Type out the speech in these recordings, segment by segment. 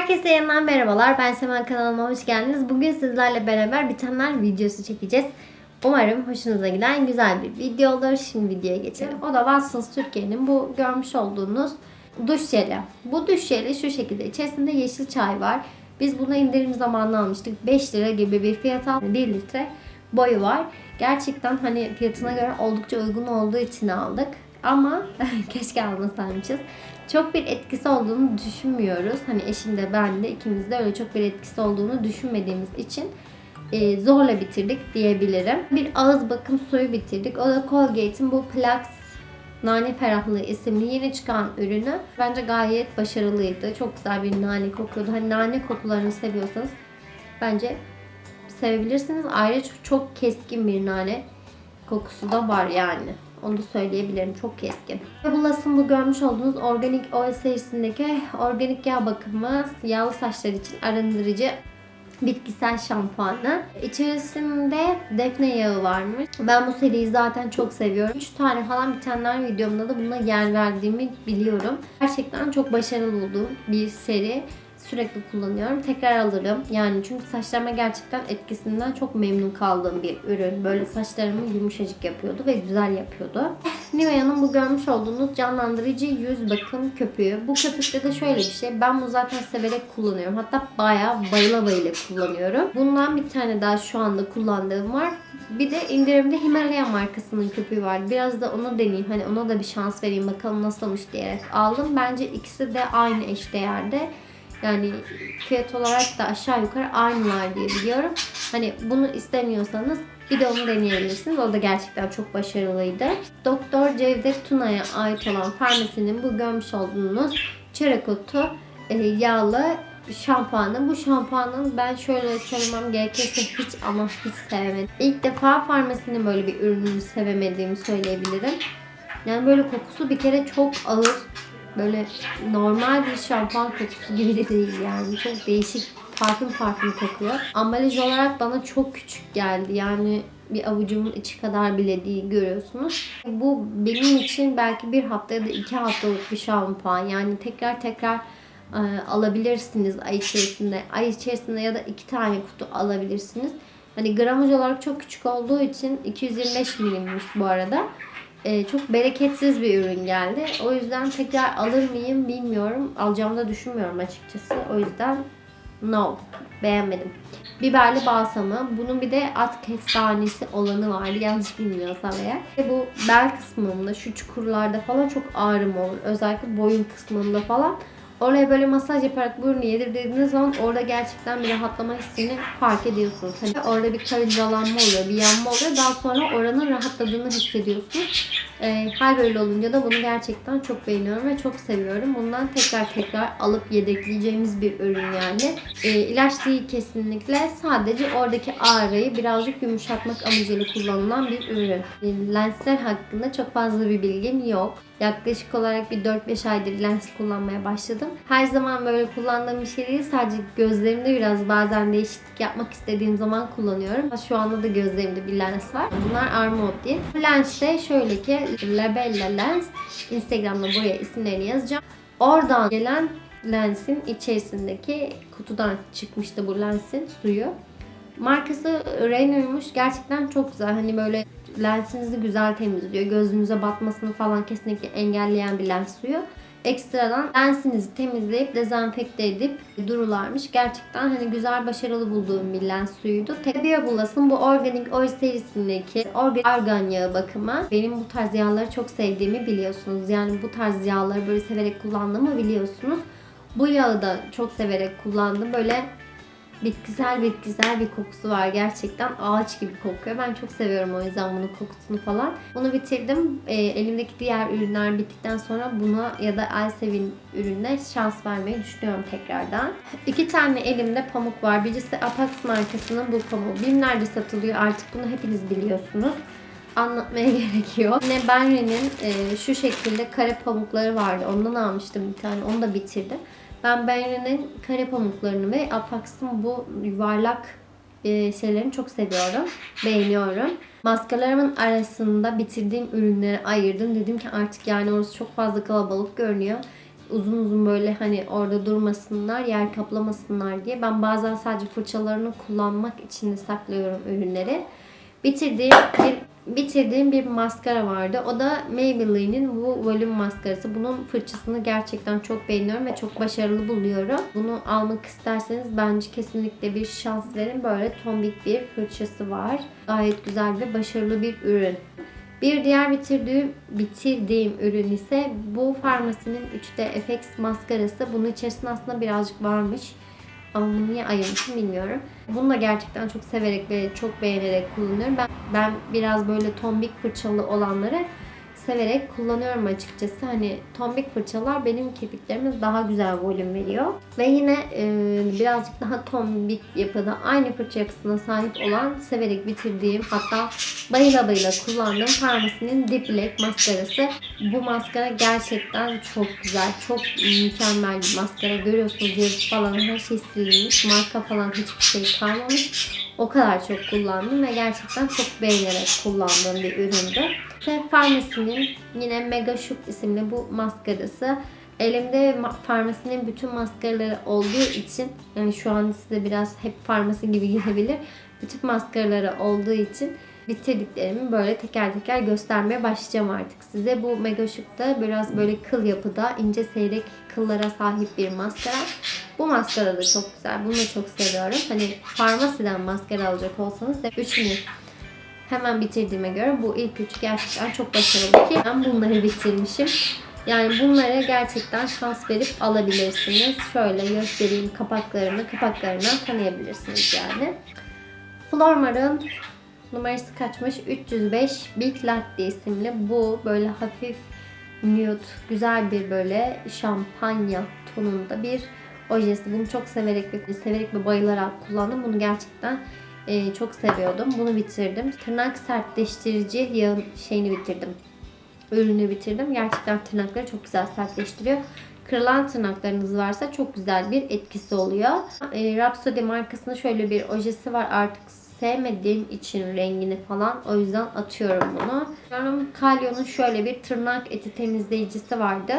Herkese yeniden merhabalar. Ben Semen kanalıma hoş geldiniz. Bugün sizlerle beraber bitenler videosu çekeceğiz. Umarım hoşunuza giden güzel bir video olur. Şimdi videoya geçelim. O da Watsons Türkiye'nin bu görmüş olduğunuz duş jeli. Bu duş jeli şu şekilde. İçerisinde yeşil çay var. Biz bunu indirim zamanında almıştık. 5 lira gibi bir fiyat aldık. 1 litre boyu var. Gerçekten hani fiyatına göre oldukça uygun olduğu için aldık. Ama keşke almasaymışız. Çok bir etkisi olduğunu düşünmüyoruz. Hani eşim de ben de ikimiz de öyle çok bir etkisi olduğunu düşünmediğimiz için e, zorla bitirdik diyebilirim. Bir ağız bakım suyu bitirdik. O da Colgate'in bu Plax Nane Ferahlığı isimli yeni çıkan ürünü. Bence gayet başarılıydı. Çok güzel bir nane kokuyordu. Hani nane kokularını seviyorsanız bence sevebilirsiniz. Ayrıca çok, keskin bir nane kokusu da var yani. Onu da söyleyebilirim. Çok keskin. Ve bu Las'ın bu görmüş olduğunuz organik oil serisindeki organik yağ bakımı yağlı saçlar için arındırıcı bitkisel şampuanı. İçerisinde defne yağı varmış. Ben bu seriyi zaten çok seviyorum. 3 tane falan bitenler videomda da buna yer verdiğimi biliyorum. Gerçekten çok başarılı bulduğum bir seri sürekli kullanıyorum. Tekrar alırım. Yani çünkü saçlarıma gerçekten etkisinden çok memnun kaldığım bir ürün. Böyle saçlarımı yumuşacık yapıyordu ve güzel yapıyordu. Nivea'nın bu görmüş olduğunuz canlandırıcı yüz bakım köpüğü. Bu köpükte de şöyle bir şey. Ben bunu zaten severek kullanıyorum. Hatta bayağı bayıla bayıla kullanıyorum. Bundan bir tane daha şu anda kullandığım var. Bir de indirimde Himalaya markasının köpüğü var. Biraz da onu deneyeyim. Hani ona da bir şans vereyim bakalım nasılmış diyerek aldım. Bence ikisi de aynı eşdeğerde. Yani fiyat olarak da aşağı yukarı aynılar diye biliyorum. Hani bunu istemiyorsanız bir de onu deneyebilirsiniz. O da gerçekten çok başarılıydı. Doktor Cevdet Tuna'ya ait olan farmasinin bu görmüş olduğunuz çörek otu e, yağlı şampuanı. Bu şampuanın ben şöyle söylemem gerekirse hiç ama hiç sevmedim. İlk defa farmasinin böyle bir ürününü sevemediğimi söyleyebilirim. Yani böyle kokusu bir kere çok ağır böyle normal bir şampuan kokusu gibi de değil yani. Çok değişik parfüm parfüm kokuyor. Ambalaj olarak bana çok küçük geldi. Yani bir avucumun içi kadar bile değil görüyorsunuz. Bu benim için belki bir hafta ya da iki haftalık bir şampuan. Yani tekrar tekrar e, alabilirsiniz ay içerisinde. Ay içerisinde ya da iki tane kutu alabilirsiniz. Hani gramaj olarak çok küçük olduğu için 225 milimmiş bu arada e, çok bereketsiz bir ürün geldi. O yüzden tekrar alır mıyım bilmiyorum. Alacağımı da düşünmüyorum açıkçası. O yüzden no. Beğenmedim. Biberli balsamı. Bunun bir de at kestanesi olanı vardı. Yanlış bilmiyorsam eğer. Ve bu bel kısmında şu çukurlarda falan çok ağrım olur. Özellikle boyun kısmında falan. Oraya böyle masaj yaparak bu ürünü yedirdiğiniz zaman orada gerçekten bir rahatlama hissini fark ediyorsunuz. Hani orada bir karıncalanma oluyor, bir yanma oluyor. Daha sonra oranın rahatladığını hissediyorsunuz. E, hal böyle olunca da bunu gerçekten çok beğeniyorum ve çok seviyorum. Bundan tekrar tekrar alıp yedekleyeceğimiz bir ürün yani. E, ilaç değil kesinlikle. Sadece oradaki ağrıyı birazcık yumuşatmak amacıyla kullanılan bir ürün. E, lensler hakkında çok fazla bir bilgim yok. Yaklaşık olarak bir 4-5 aydır lens kullanmaya başladım. Her zaman böyle kullandığım bir şey değil. Sadece gözlerimde biraz bazen değişiklik yapmak istediğim zaman kullanıyorum. Şu anda da gözlerimde bir lens var. Bunlar Armod diye. Lens de şöyle ki Labella Lens. Instagram'da buraya isimlerini yazacağım. Oradan gelen lensin içerisindeki kutudan çıkmıştı bu lensin suyu. Markası Reno'ymuş. Gerçekten çok güzel. Hani böyle lensinizi güzel temizliyor. Gözünüze batmasını falan kesinlikle engelleyen bir lens suyu. Ekstradan lensinizi temizleyip dezenfekte edip durularmış. Gerçekten hani güzel başarılı bulduğum bir lens suyuydu. Tabii Bulas'ın bu organik oil serisindeki organik argan yağı bakımı. Benim bu tarz yağları çok sevdiğimi biliyorsunuz. Yani bu tarz yağları böyle severek kullandığımı biliyorsunuz. Bu yağı da çok severek kullandım. Böyle bitkisel bitkisel bir kokusu var gerçekten ağaç gibi kokuyor. Ben çok seviyorum o yüzden bunun kokusunu falan. Bunu bitirdim. E, elimdeki diğer ürünler bittikten sonra buna ya da Elsevin ürününe şans vermeyi düşünüyorum tekrardan. İki tane elimde pamuk var. Birisi Apax markasının bu pamuğu. Bimlerde satılıyor artık bunu hepiniz biliyorsunuz anlatmaya gerek yok. Yine Benri'nin e, şu şekilde kare pamukları vardı. Ondan almıştım bir tane. Onu da bitirdim. Ben Benri'nin kare pamuklarını ve Apax'ın bu yuvarlak e, şeylerini çok seviyorum. Beğeniyorum. Maskalarımın arasında bitirdiğim ürünleri ayırdım. Dedim ki artık yani orası çok fazla kalabalık görünüyor. uzun uzun böyle hani orada durmasınlar, yer kaplamasınlar diye. Ben bazen sadece fırçalarını kullanmak için de saklıyorum ürünleri. Bitirdiğim bir bitirdiğim bir maskara vardı. O da Maybelline'in bu volüm maskarası. Bunun fırçasını gerçekten çok beğeniyorum ve çok başarılı buluyorum. Bunu almak isterseniz bence kesinlikle bir şans verin. Böyle tombik bir fırçası var. Gayet güzel ve başarılı bir ürün. Bir diğer bitirdiğim, bitirdiğim ürün ise bu Farmasi'nin 3D FX maskarası. Bunun içerisinde aslında birazcık varmış. Ama bunu niye ayırmışım bilmiyorum. Bunu da gerçekten çok severek ve çok beğenerek kullanıyorum. Ben, ben biraz böyle tombik fırçalı olanları severek kullanıyorum açıkçası. Hani tombik fırçalar benim kirpiklerime daha güzel volüm veriyor. Ve yine e, birazcık daha tombik yapıda aynı fırça yapısına sahip olan severek bitirdiğim hatta bayıla bayıla kullandığım Farmasi'nin Deep Black maskarası. Bu maskara gerçekten çok güzel. Çok mükemmel bir maskara. Görüyorsunuz yazı falan her şey silinmiş. Marka falan hiçbir şey kalmamış. O kadar çok kullandım ve gerçekten çok beğenerek kullandığım bir üründü. Ve Farmasi'nin yine Mega Shook isimli bu maskarası. Elimde ma- farmasinin bütün maskaraları olduğu için yani şu an size biraz hep farmasi gibi gelebilir. Bütün maskaraları olduğu için bitirdiklerimi böyle teker teker göstermeye başlayacağım artık size. Bu Mega Shook'ta biraz böyle kıl yapıda ince seyrek kıllara sahip bir maskara. Bu maskara da çok güzel. Bunu da çok seviyorum. Hani farmasiden maskara alacak olsanız da üçünü hemen bitirdiğime göre bu ilk üç gerçekten çok başarılı ki ben bunları bitirmişim. Yani bunlara gerçekten şans verip alabilirsiniz. Şöyle göstereyim kapaklarını, kapaklarından tanıyabilirsiniz yani. Flormar'ın numarası kaçmış? 305 Big Latte isimli bu böyle hafif nude, güzel bir böyle şampanya tonunda bir ojesi. Bunu çok severek ve severek ve bayılarak kullandım. Bunu gerçekten e, çok seviyordum. Bunu bitirdim. Tırnak sertleştirici yağın şeyini bitirdim. Ürünü bitirdim. Gerçekten tırnakları çok güzel sertleştiriyor. Kırılan tırnaklarınız varsa çok güzel bir etkisi oluyor. E, Rhapsody markasında şöyle bir ojesi var. Artık sevmediğim için rengini falan. O yüzden atıyorum bunu. Kalyon'un şöyle bir tırnak eti temizleyicisi vardı.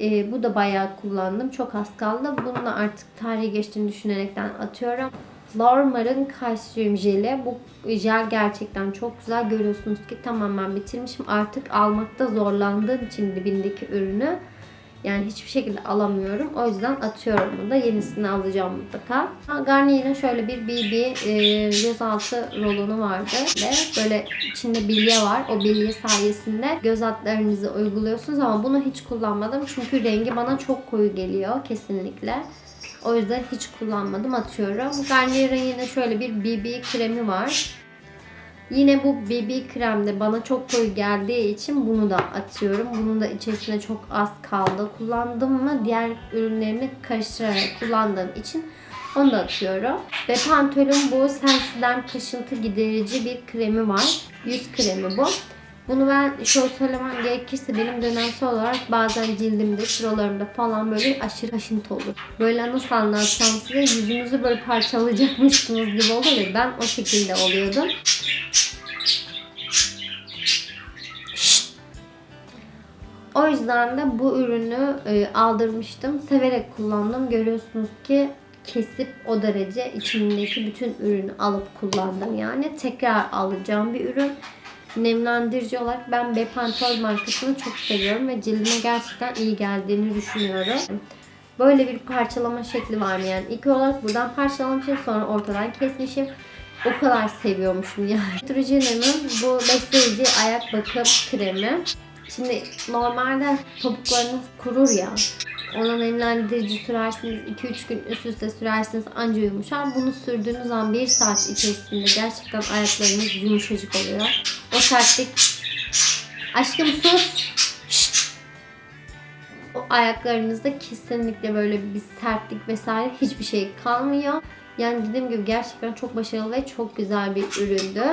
E, bu da bayağı kullandım. Çok az kaldı. Bunu da artık tarihi geçtiğini düşünerekten atıyorum. Lormar'ın kalsiyum jeli. Bu jel gerçekten çok güzel. Görüyorsunuz ki tamamen bitirmişim. Artık almakta zorlandığım için dibindeki ürünü yani hiçbir şekilde alamıyorum. O yüzden atıyorum bunu da. Yenisini alacağım mutlaka. Garnier'in şöyle bir BB e, gözaltı rolonu vardı. Ve böyle içinde bilye var. O bilye sayesinde göz altlarınızı uyguluyorsunuz ama bunu hiç kullanmadım. Çünkü rengi bana çok koyu geliyor kesinlikle. O yüzden hiç kullanmadım atıyorum. Garnier'in yine şöyle bir BB kremi var. Yine bu BB kremde bana çok koyu geldiği için bunu da atıyorum. Bunun da içerisinde çok az kaldı. Kullandım mı diğer ürünlerimi karıştırarak kullandığım için onu da atıyorum. Ve Pantolon bu Sensi'den kaşıntı giderici bir kremi var. Yüz kremi bu. Bunu ben şöyle söylemem gerekirse benim dönemsel olarak bazen cildimde, şuralarımda falan böyle aşırı kaşıntı olur. Böyle nasıl anlatsam size yüzünüzü böyle parçalayacakmışsınız gibi olur ya ben o şekilde oluyordum. O yüzden de bu ürünü e, aldırmıştım. Severek kullandım. Görüyorsunuz ki kesip o derece içindeki bütün ürünü alıp kullandım. Yani tekrar alacağım bir ürün. Nemlendirici olarak ben Bepantol markasını çok seviyorum ve cildime gerçekten iyi geldiğini düşünüyorum. Böyle bir parçalama şekli var mı yani? İlk olarak buradan parçalamışım sonra ortadan kesmişim. O kadar seviyormuşum yani. Neutrogena'nın bu besleyici ayak bakım kremi. Şimdi normalde topuklarınız kurur ya. Ona nemlendirici sürersiniz. 2-3 gün üst üste sürersiniz anca yumuşar. Bunu sürdüğünüz an 1 saat içerisinde gerçekten ayaklarınız yumuşacık oluyor. O sertlik... Aşkım sus! O ayaklarınızda kesinlikle böyle bir sertlik vesaire hiçbir şey kalmıyor. Yani dediğim gibi gerçekten çok başarılı ve çok güzel bir üründü.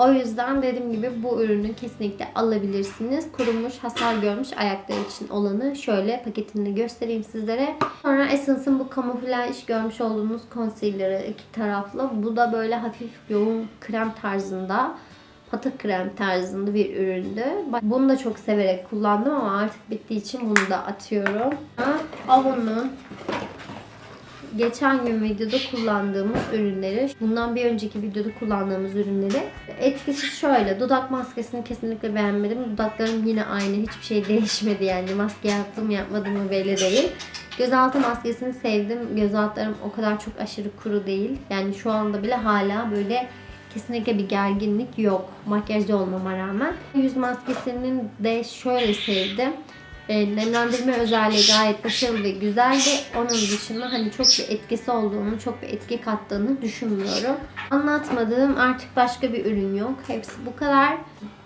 O yüzden dediğim gibi bu ürünü kesinlikle alabilirsiniz. Kurumuş, hasar görmüş ayaklar için olanı şöyle paketini göstereyim sizlere. Sonra Essence'ın bu kamuflaj görmüş olduğunuz concealer'ı iki taraflı. Bu da böyle hafif yoğun krem tarzında. pata krem tarzında bir üründü. Bunu da çok severek kullandım ama artık bittiği için bunu da atıyorum. Avon'un geçen gün videoda kullandığımız ürünleri, bundan bir önceki videoda kullandığımız ürünleri. Etkisi şöyle, dudak maskesini kesinlikle beğenmedim. Dudaklarım yine aynı, hiçbir şey değişmedi yani. Maske yaptım yapmadım mı belli değil. Gözaltı maskesini sevdim. Göz altlarım o kadar çok aşırı kuru değil. Yani şu anda bile hala böyle kesinlikle bir gerginlik yok. Makyajda olmama rağmen. Yüz maskesinin de şöyle sevdim. E, nemlendirme özelliği gayet başarılı ve güzeldi. Onun dışında hani çok bir etkisi olduğunu, çok bir etki kattığını düşünmüyorum. Anlatmadığım artık başka bir ürün yok. Hepsi bu kadar.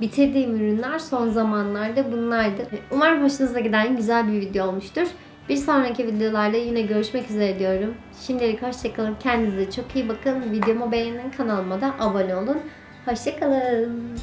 Bitirdiğim ürünler son zamanlarda bunlardı. Umarım hoşunuza giden güzel bir video olmuştur. Bir sonraki videolarda yine görüşmek üzere diyorum. Şimdilik hoşçakalın. Kendinize çok iyi bakın. Videomu beğenin. Kanalıma da abone olun. Hoşçakalın.